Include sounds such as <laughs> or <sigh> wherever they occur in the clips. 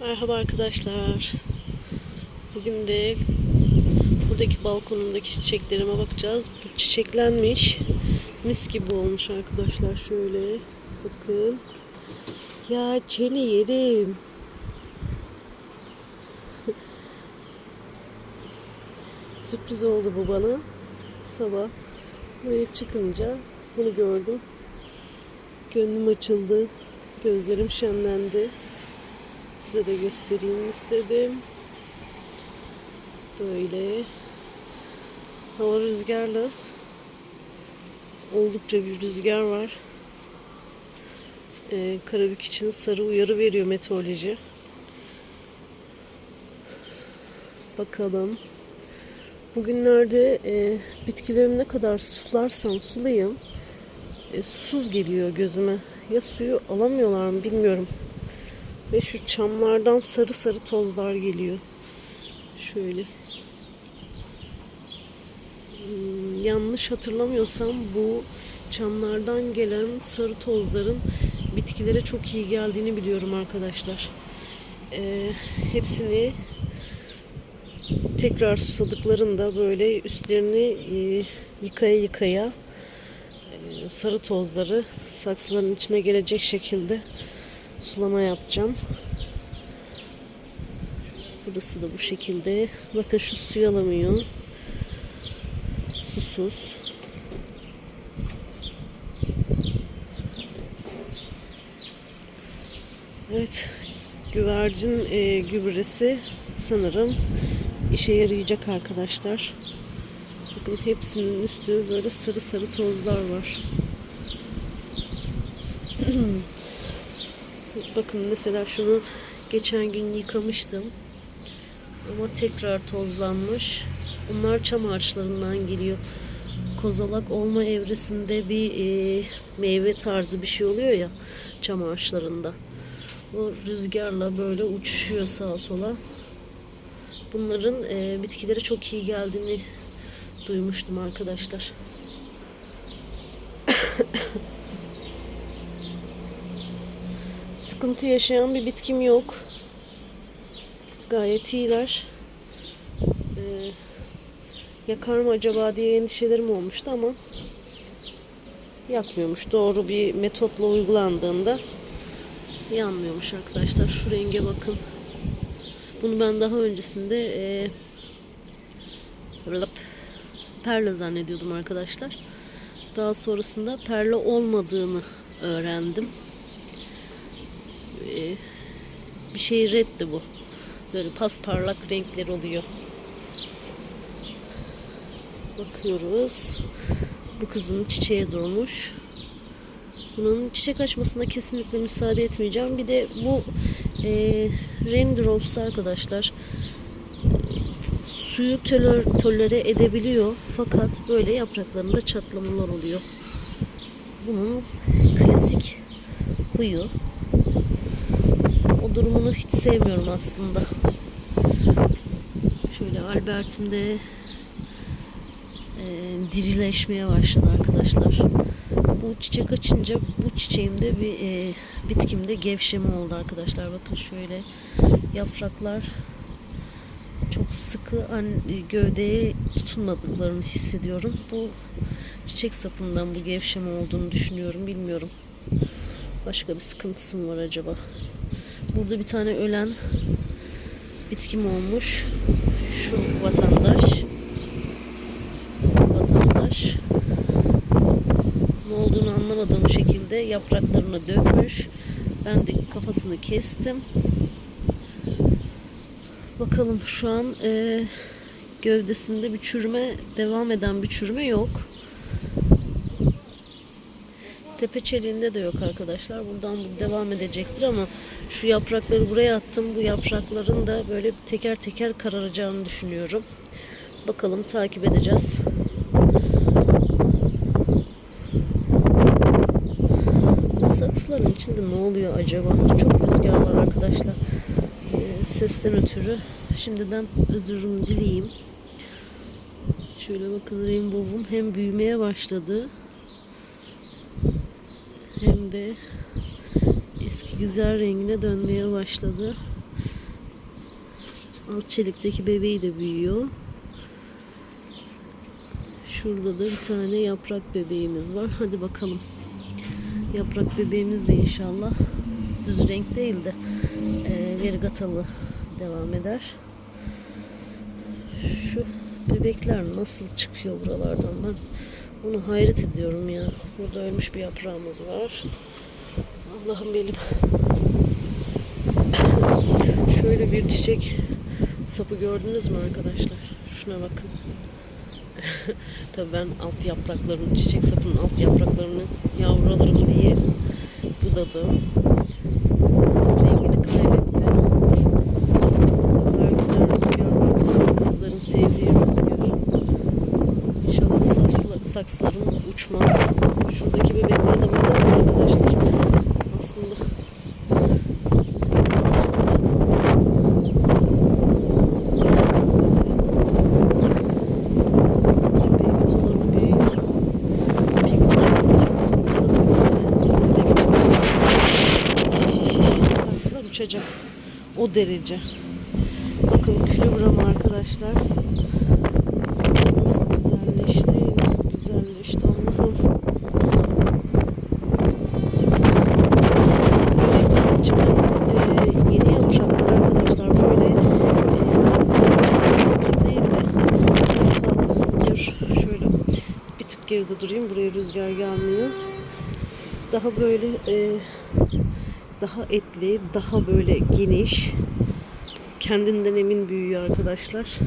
Merhaba arkadaşlar. Bugün de buradaki balkonumdaki çiçeklerime bakacağız. Bu çiçeklenmiş. Mis gibi olmuş arkadaşlar. Şöyle bakın. Ya çeni yerim. <laughs> Sürpriz oldu bu bana. Sabah böyle çıkınca bunu gördüm. Gönlüm açıldı. Gözlerim şenlendi. Size de göstereyim istedim. Böyle hava rüzgarlı. Oldukça bir rüzgar var. Ee, Karabük için sarı uyarı veriyor meteoroloji. Bakalım. Bugünlerde e, bitkilerimi ne kadar sularsam sulayayım e, susuz geliyor gözüme. Ya suyu alamıyorlar mı bilmiyorum. Ve şu çamlardan sarı sarı tozlar geliyor. Şöyle. Hmm, yanlış hatırlamıyorsam bu çamlardan gelen sarı tozların bitkilere çok iyi geldiğini biliyorum arkadaşlar. Ee, hepsini tekrar susadıklarında böyle üstlerini e, yıkaya yıkaya e, sarı tozları saksıların içine gelecek şekilde sulama yapacağım. Burası da bu şekilde. Bakın şu suyu alamıyor. Susuz. Evet. Güvercin e, gübresi sanırım işe yarayacak arkadaşlar. Bakın hepsinin üstü böyle sarı sarı tozlar var. <clears throat> Bakın mesela şunu geçen gün yıkamıştım. Ama tekrar tozlanmış. Bunlar çam ağaçlarından geliyor. Kozalak olma evresinde bir e, meyve tarzı bir şey oluyor ya çam ağaçlarında. O rüzgarla böyle uçuşuyor sağa sola. Bunların e, bitkilere çok iyi geldiğini duymuştum arkadaşlar. <coughs> Sıkıntı yaşayan bir bitkim yok. Gayet iyiler. Ee, yakar mı acaba diye endişelerim olmuştu ama yakmıyormuş. Doğru bir metotla uygulandığında yanmıyormuş arkadaşlar. Şu renge bakın. Bunu ben daha öncesinde e, perla zannediyordum arkadaşlar. Daha sonrasında perla olmadığını öğrendim. E, bir şey reddi bu. Böyle pasparlak renkler oluyor. Bakıyoruz. Bu kızım çiçeğe durmuş. Bunun çiçek açmasına kesinlikle müsaade etmeyeceğim. Bir de bu e, Raindrops arkadaşlar suyu tolere, tolere edebiliyor. Fakat böyle yapraklarında çatlamalar oluyor. Bunun klasik huyu. Durumunu hiç sevmiyorum aslında. Şöyle Albert'im de e, dirileşmeye başladı arkadaşlar. Bu çiçek açınca bu çiçeğimde bir e, bitkimde gevşeme oldu arkadaşlar. Bakın şöyle yapraklar çok sıkı an, gövdeye tutunmadıklarını hissediyorum. Bu çiçek sapından bu gevşeme olduğunu düşünüyorum. Bilmiyorum. Başka bir sıkıntısı mı var acaba? Burada bir tane ölen bitkim olmuş. Şu vatandaş. Vatandaş ne olduğunu anlamadığım şekilde yapraklarını dökmüş. Ben de kafasını kestim. Bakalım şu an e, gövdesinde bir çürüme devam eden bir çürüme yok. Tepe çeliğinde de yok arkadaşlar. Buradan bu devam edecektir ama şu yaprakları buraya attım. Bu yaprakların da böyle teker teker kararacağını düşünüyorum. Bakalım takip edeceğiz. Saksıların içinde ne oluyor acaba? Çok rüzgar var arkadaşlar. Ee, sesten ötürü şimdiden özürüm dileyeyim. Şöyle bakın rainbow'um hem büyümeye başladı hem de eski güzel rengine dönmeye başladı. Alt çelikteki bebeği de büyüyor. Şurada da bir tane yaprak bebeğimiz var. Hadi bakalım. Yaprak bebeğimiz de inşallah düz renk değil de e, verigatalı devam eder. Şu bebekler nasıl çıkıyor buralardan ben onu hayret ediyorum ya. Burada ölmüş bir yaprağımız var. Allah'ım benim. Şöyle bir çiçek sapı gördünüz mü arkadaşlar? Şuna bakın. <laughs> Tabii ben alt yapraklarını, çiçek sapının alt yapraklarını yavrularım diye budadım. Rengini kaybetti. O kadar güzel rüzgar var ki tam kızların sevdiği rüzgar. İnşallah saksılar, saksılarım uçmaz. Şuradaki bebekler de burada arkadaşlar? Aslında uçacak. O derece. Bakın külübram arkadaşlar. Nasıl nasıl güzelleşti Allah'ım. Çıkan e, yeni yapraklar arkadaşlar böyle e, değil de dur şöyle bir tık geride durayım buraya rüzgar gelmiyor. Daha böyle e, daha etli, daha böyle geniş, kendinden emin büyüyor arkadaşlar.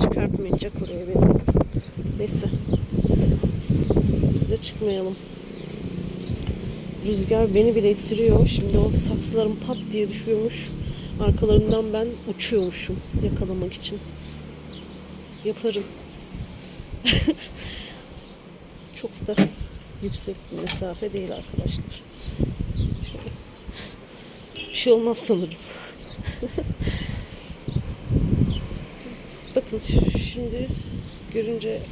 Çıkartmayacak oraya beni. Neyse. Biz de çıkmayalım. Rüzgar beni bile ittiriyor. Şimdi o saksılarım pat diye düşüyormuş. Arkalarından ben uçuyormuşum yakalamak için. Yaparım. <laughs> Çok da yüksek bir mesafe değil arkadaşlar. Bir şey olmaz sanırım. Bakın şimdi görünce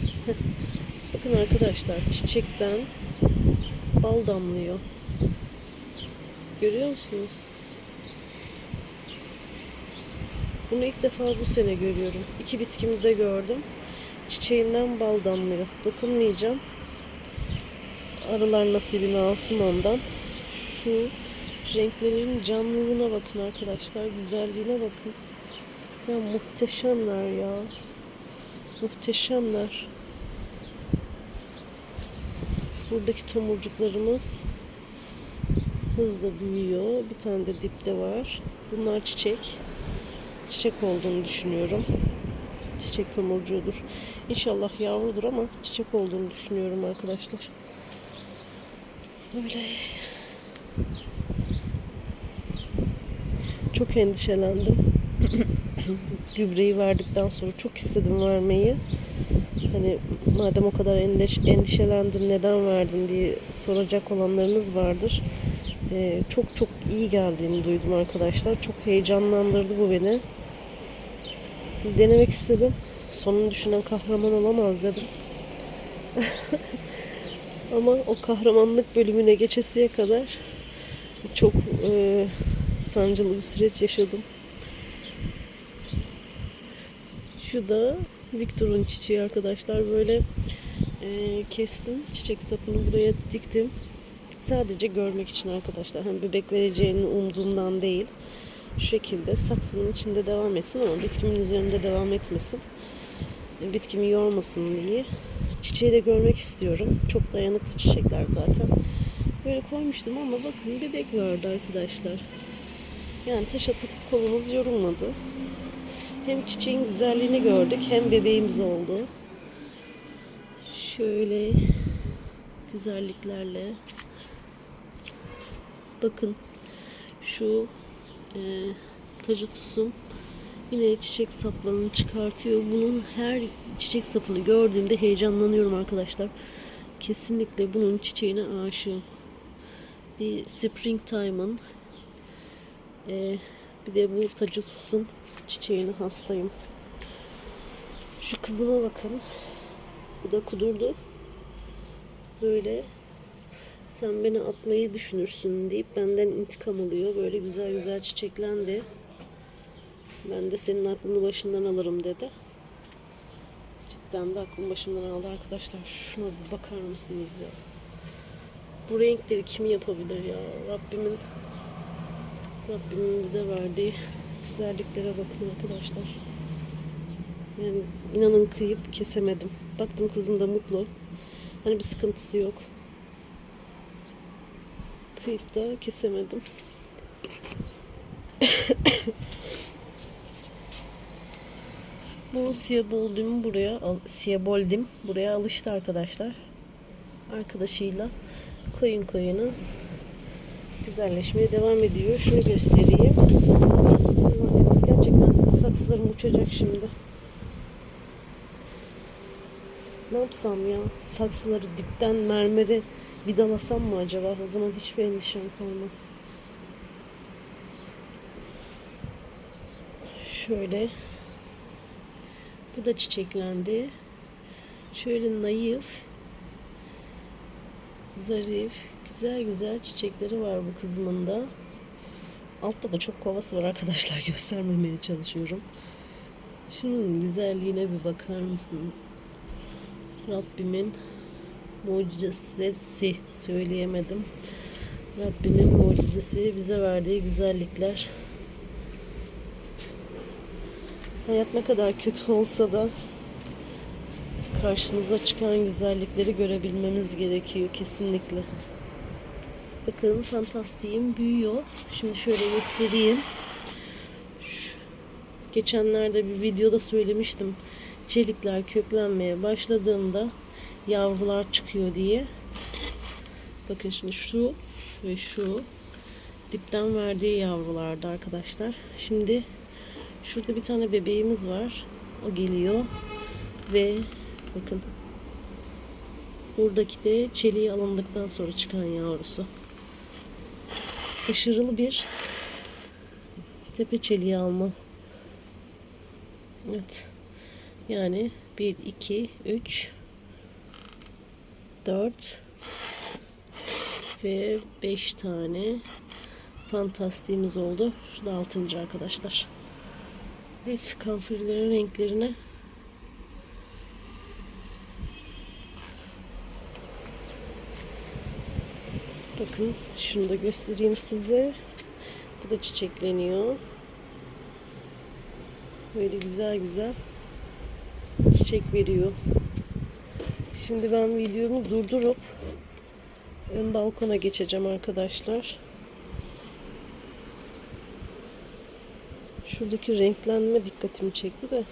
bakın arkadaşlar çiçekten bal damlıyor. Görüyor musunuz? Bunu ilk defa bu sene görüyorum. İki bitkimi de gördüm. Çiçeğinden bal damlıyor. Dokunmayacağım. Arılar nasibini alsın ondan. Şu renklerin canlılığına bakın arkadaşlar. Güzelliğine bakın. Ya muhteşemler ya. Muhteşemler. Buradaki tomurcuklarımız hızla büyüyor. Bir tane de dipte var. Bunlar çiçek. Çiçek olduğunu düşünüyorum. Çiçek tomurcuğudur. İnşallah yavrudur ama çiçek olduğunu düşünüyorum arkadaşlar. Böyle. Çok endişelendim. <coughs> Gübreyi verdikten sonra çok istedim vermeyi. Hani madem o kadar endeş, endişelendin neden verdin diye soracak olanlarınız vardır. Ee, çok çok iyi geldiğini duydum arkadaşlar. Çok heyecanlandırdı bu beni. Denemek istedim. Sonunu düşünen kahraman olamaz dedim. <laughs> Ama o kahramanlık bölümüne geçesiye kadar çok e, sancılı bir süreç yaşadım. Şu da Victor'un çiçeği arkadaşlar. Böyle e, kestim. Çiçek sapını buraya diktim. Sadece görmek için arkadaşlar. Hani bebek vereceğini umduğumdan değil. Şu şekilde saksının içinde devam etsin ama bitkimin üzerinde devam etmesin. Bitkimi yormasın diye. Çiçeği de görmek istiyorum. Çok dayanıklı çiçekler zaten. Böyle koymuştum ama bakın bebek vardı arkadaşlar. Yani taş atıp kolumuz yorulmadı. Hem çiçeğin güzelliğini gördük hem bebeğimiz oldu. Şöyle güzelliklerle bakın şu e, tacitusum yine çiçek saplarını çıkartıyor. Bunun her çiçek sapını gördüğümde heyecanlanıyorum arkadaşlar. Kesinlikle bunun çiçeğine aşığım. Bir Springtime'ın e, bir de bu tacitus'un çiçeğine hastayım. Şu kızıma bakın. Bu da kudurdu. Böyle sen beni atmayı düşünürsün deyip benden intikam alıyor. Böyle güzel güzel çiçeklendi. Ben de senin aklını başından alırım dedi. Cidden de aklım başımdan aldı arkadaşlar. Şuna bir bakar mısınız ya? Bu renkleri kim yapabilir ya? Rabbimin Rabbimin bize verdiği güzelliklere bakın arkadaşlar. Yani inanın kıyıp kesemedim. Baktım kızım da mutlu. Hani bir sıkıntısı yok. Kıyıp da kesemedim. Bu siyaboldim buraya, siyaboldim buraya alıştı arkadaşlar. Arkadaşıyla koyun koyuna güzelleşmeye devam ediyor. Şunu göstereyim. Gerçekten saksılarım uçacak şimdi. Ne yapsam ya? Saksıları dipten mermere vidalasam mı acaba? O zaman hiçbir endişem kalmaz. Şöyle. Bu da çiçeklendi. Şöyle naif, zarif, güzel güzel çiçekleri var bu kızımın da. Altta da çok kovası var arkadaşlar <laughs> göstermemeye çalışıyorum. Şunun güzelliğine bir bakar mısınız? Rabbimin mucizesi söyleyemedim. Rabbimin mucizesi bize verdiği güzellikler. Hayat ne kadar kötü olsa da karşımıza çıkan güzellikleri görebilmemiz gerekiyor kesinlikle. Bakın fantastiğim büyüyor. Şimdi şöyle göstereyim. Şu- geçenlerde bir videoda söylemiştim. Çelikler köklenmeye başladığında yavrular çıkıyor diye. Bakın şimdi şu ve şu dipten verdiği yavrulardı arkadaşlar. Şimdi şurada bir tane bebeğimiz var. O geliyor ve bakın buradaki de çeliği alındıktan sonra çıkan yavrusu. Başarılı bir tepe çeliği alma. Evet. Yani 1, 2, 3, 4 ve 5 tane fantastiğimiz oldu. Şu da 6. arkadaşlar. Evet, kamferlerin renklerine Bakın şunu da göstereyim size. Bu da çiçekleniyor. Böyle güzel güzel çiçek veriyor. Şimdi ben videomu durdurup ön balkona geçeceğim arkadaşlar. Şuradaki renklenme dikkatimi çekti de.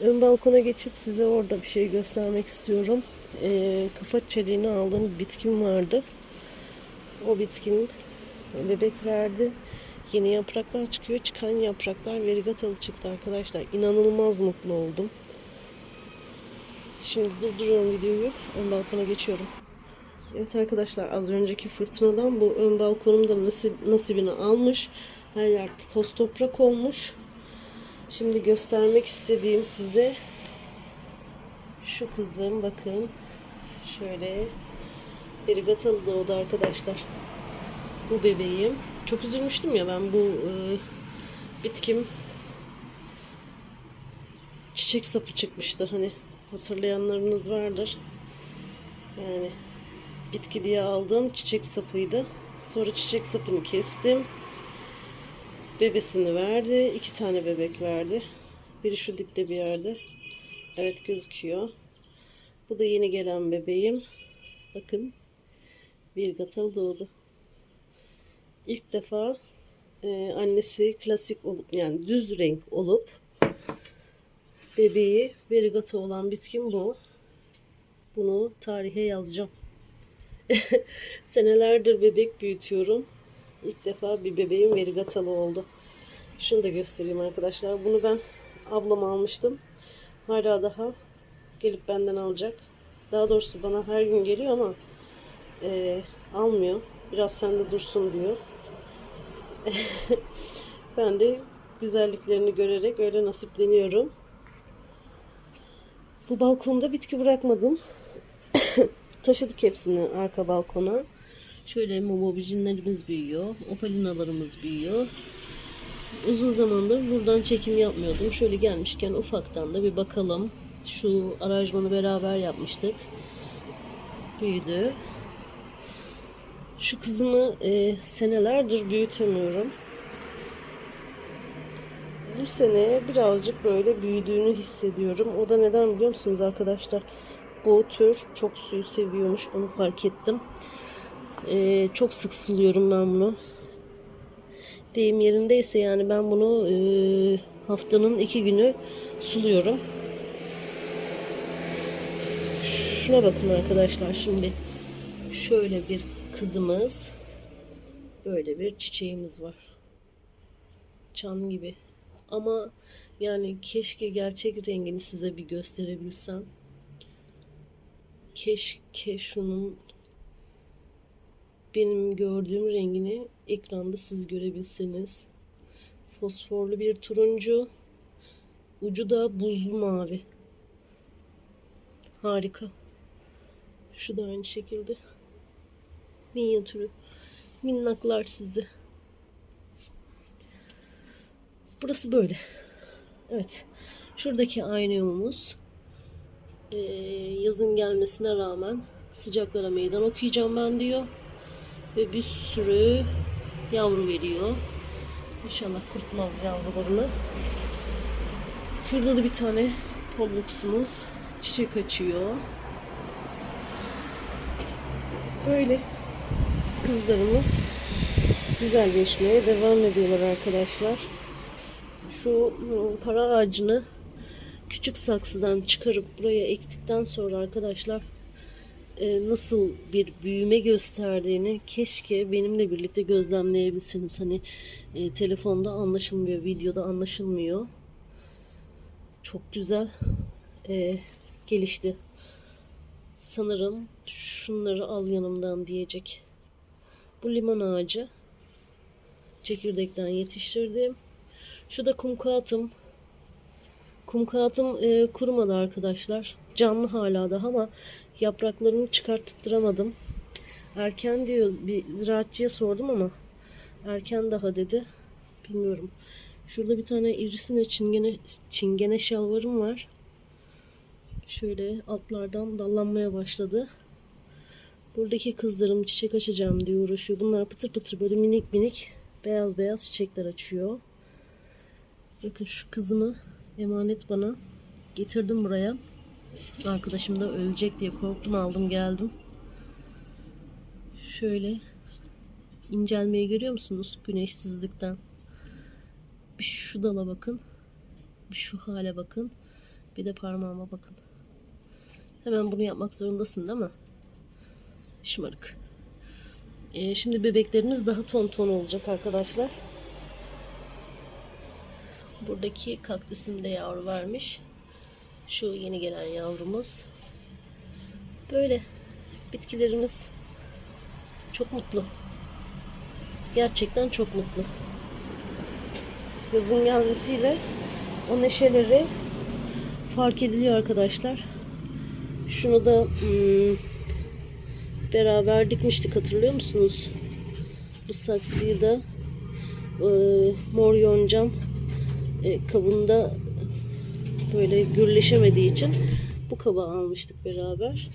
Ön balkona geçip size orada bir şey göstermek istiyorum. Ee, kafa çeliğini aldığım bitkim vardı. O bitkin bebek verdi. Yeni yapraklar çıkıyor. Çıkan yapraklar verigatalı çıktı arkadaşlar. İnanılmaz mutlu oldum. Şimdi durduruyorum videoyu. Ön balkona geçiyorum. Evet arkadaşlar az önceki fırtınadan bu ön balkonumda nasip, nasibini almış. Her yer toz toprak olmuş. Şimdi göstermek istediğim size şu kızım bakın. Şöyle Verigatalı doğdu arkadaşlar. Bu bebeğim. Çok üzülmüştüm ya ben bu e, bitkim çiçek sapı çıkmıştı hani hatırlayanlarınız vardır. Yani bitki diye aldığım çiçek sapıydı. Sonra çiçek sapını kestim. Bebesini verdi. iki tane bebek verdi. Biri şu dipte bir yerde. Evet gözüküyor. Bu da yeni gelen bebeğim. Bakın bir gatal doğdu. İlk defa e, annesi klasik olup yani düz renk olup bebeği verigata olan bitkim bu. Bunu tarihe yazacağım. <laughs> Senelerdir bebek büyütüyorum. İlk defa bir bebeğim verigatalı oldu. Şunu da göstereyim arkadaşlar. Bunu ben ablama almıştım. Hala daha gelip benden alacak. Daha doğrusu bana her gün geliyor ama e, almıyor. Biraz sende dursun diyor. <laughs> ben de güzelliklerini görerek öyle nasipleniyorum. Bu balkonda bitki bırakmadım. <coughs> Taşıdık hepsini arka balkona. Şöyle mobobijinlerimiz büyüyor. Opalinalarımız büyüyor. Uzun zamandır buradan çekim yapmıyordum. Şöyle gelmişken ufaktan da bir bakalım. Şu aranjmanı beraber yapmıştık. Büyüdü. Şu kızımı e, senelerdir büyütemiyorum. Bu sene birazcık böyle büyüdüğünü hissediyorum. O da neden biliyor musunuz arkadaşlar? Bu tür çok suyu seviyormuş. Onu fark ettim. E, çok sık suluyorum ben bunu. Deyim yerindeyse yani ben bunu e, haftanın iki günü suluyorum. Şuna bakın arkadaşlar şimdi. Şöyle bir kızımız. Böyle bir çiçeğimiz var. Çan gibi. Ama yani keşke gerçek rengini size bir gösterebilsem. Keşke şunun benim gördüğüm rengini ekranda siz görebilseniz. Fosforlu bir turuncu. Ucu da buzlu mavi. Harika. Şu da aynı şekilde. Minyatürü. Minnaklar sizi. Burası böyle. Evet. Şuradaki aynamız ee, yazın gelmesine rağmen sıcaklara meydan okuyacağım ben diyor. Ve bir sürü yavru veriyor. İnşallah kurtmaz yavrularını. Şurada da bir tane polluksumuz çiçek açıyor. Böyle kızlarımız güzelleşmeye devam ediyorlar arkadaşlar. Şu para ağacını küçük saksıdan çıkarıp buraya ektikten sonra arkadaşlar e, nasıl bir büyüme gösterdiğini keşke benimle birlikte gözlemleyebilsiniz. Hani e, telefonda anlaşılmıyor, videoda anlaşılmıyor. Çok güzel e, gelişti. Sanırım şunları al yanımdan diyecek. Bu limon ağacı. Çekirdekten yetiştirdim. Şu da kum kağıtım. Kum kağıtım e, kurumadı arkadaşlar. Canlı hala daha ama yapraklarını çıkarttıramadım. Erken diyor bir ziraatçıya sordum ama erken daha dedi. Bilmiyorum. Şurada bir tane irisine çingene, çingene şalvarım var. Şöyle altlardan dallanmaya başladı. Buradaki kızlarım çiçek açacağım diye uğraşıyor. Bunlar pıtır pıtır böyle minik minik beyaz beyaz çiçekler açıyor. Bakın şu kızımı emanet bana getirdim buraya. Arkadaşım da ölecek diye korktum aldım geldim. Şöyle incelmeyi görüyor musunuz? Güneşsizlikten. Bir şu dala bakın. Bir şu hale bakın. Bir de parmağıma bakın. Hemen bunu yapmak zorundasın değil mi? Şımarık. Ee, şimdi bebeklerimiz daha ton ton olacak arkadaşlar. Buradaki kaktüsümde yavru vermiş. Şu yeni gelen yavrumuz. Böyle bitkilerimiz çok mutlu. Gerçekten çok mutlu. Yazın gelmesiyle o neşeleri fark ediliyor arkadaşlar. Şunu da hmm, beraber dikmiştik hatırlıyor musunuz? Bu saksıyı da e, mor yoncam e, kabında böyle gürleşemediği için bu kaba almıştık beraber.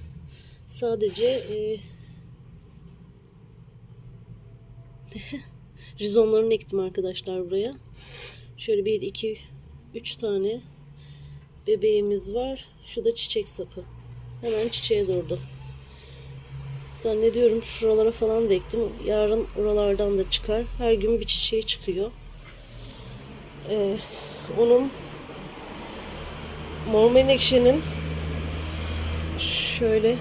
Sadece e, <laughs> rizomlarını ektim arkadaşlar buraya. Şöyle bir, iki, üç tane bebeğimiz var. Şu da çiçek sapı. Hemen çiçeğe durdu. Zannediyorum şuralara falan da ektim. Yarın oralardan da çıkar. Her gün bir çiçeği çıkıyor. Ee, onun mor menekşenin şöyle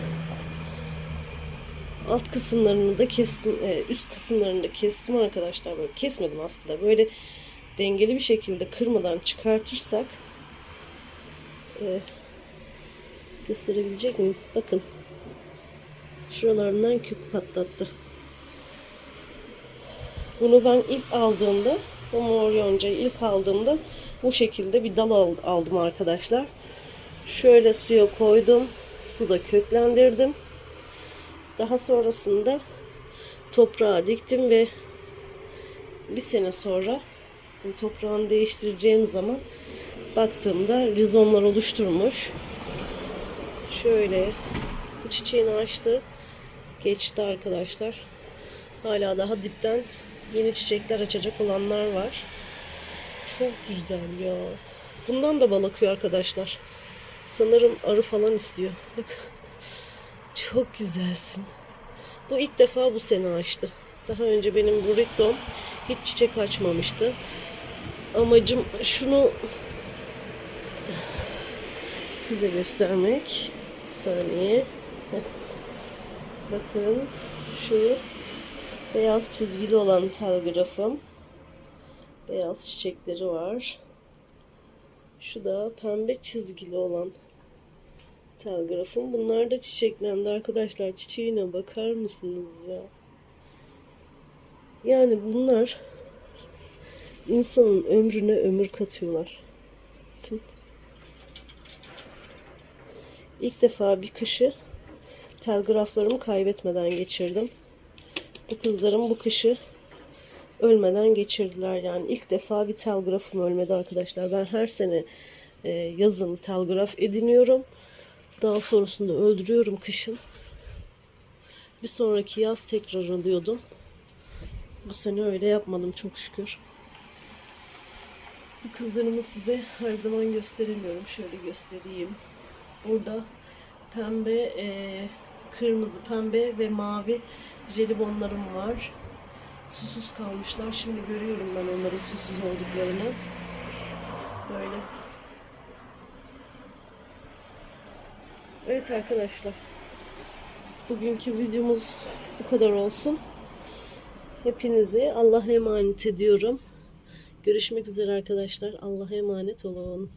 alt kısımlarını da kestim. e, Üst kısımlarını da kestim arkadaşlar. Böyle kesmedim aslında. Böyle dengeli bir şekilde kırmadan çıkartırsak e, gösterebilecek miyim? Bakın. Şuralarından kök patlattı. Bunu ben ilk aldığımda bu mor yoncayı ilk aldığımda bu şekilde bir dal aldım arkadaşlar. Şöyle suya koydum. Suda köklendirdim. Daha sonrasında toprağa diktim ve bir sene sonra toprağını değiştireceğim zaman baktığımda rizomlar oluşturmuş. Şöyle bu çiçeğini açtı. Geçti arkadaşlar. Hala daha dipten yeni çiçekler açacak olanlar var. Çok güzel ya. Bundan da bal akıyor arkadaşlar. Sanırım arı falan istiyor. Bak. <laughs> Çok güzelsin. Bu ilk defa bu sene açtı. Daha önce benim burritom hiç çiçek açmamıştı. Amacım şunu <sighs> size göstermek. Bir saniye. Bakın şu beyaz çizgili olan telgrafım. Beyaz çiçekleri var. Şu da pembe çizgili olan telgrafım. Bunlar da çiçeklendi arkadaşlar. Çiçeğine bakar mısınız ya? Yani bunlar insanın ömrüne ömür katıyorlar. İlk defa bir kışı telgraflarımı kaybetmeden geçirdim. Bu kızlarım bu kışı ölmeden geçirdiler. Yani ilk defa bir telgrafım ölmedi arkadaşlar. Ben her sene e, yazın telgraf ediniyorum. Daha sonrasında öldürüyorum kışın. Bir sonraki yaz tekrar alıyordum. Bu sene öyle yapmadım çok şükür. Bu kızlarımı size her zaman gösteremiyorum. Şöyle göstereyim. Burada pembe, e, kırmızı, pembe ve mavi jelibonlarım var. Susuz kalmışlar. Şimdi görüyorum ben onların susuz olduklarını. Böyle. Evet arkadaşlar. Bugünkü videomuz bu kadar olsun. Hepinizi Allah'a emanet ediyorum. Görüşmek üzere arkadaşlar. Allah'a emanet olun.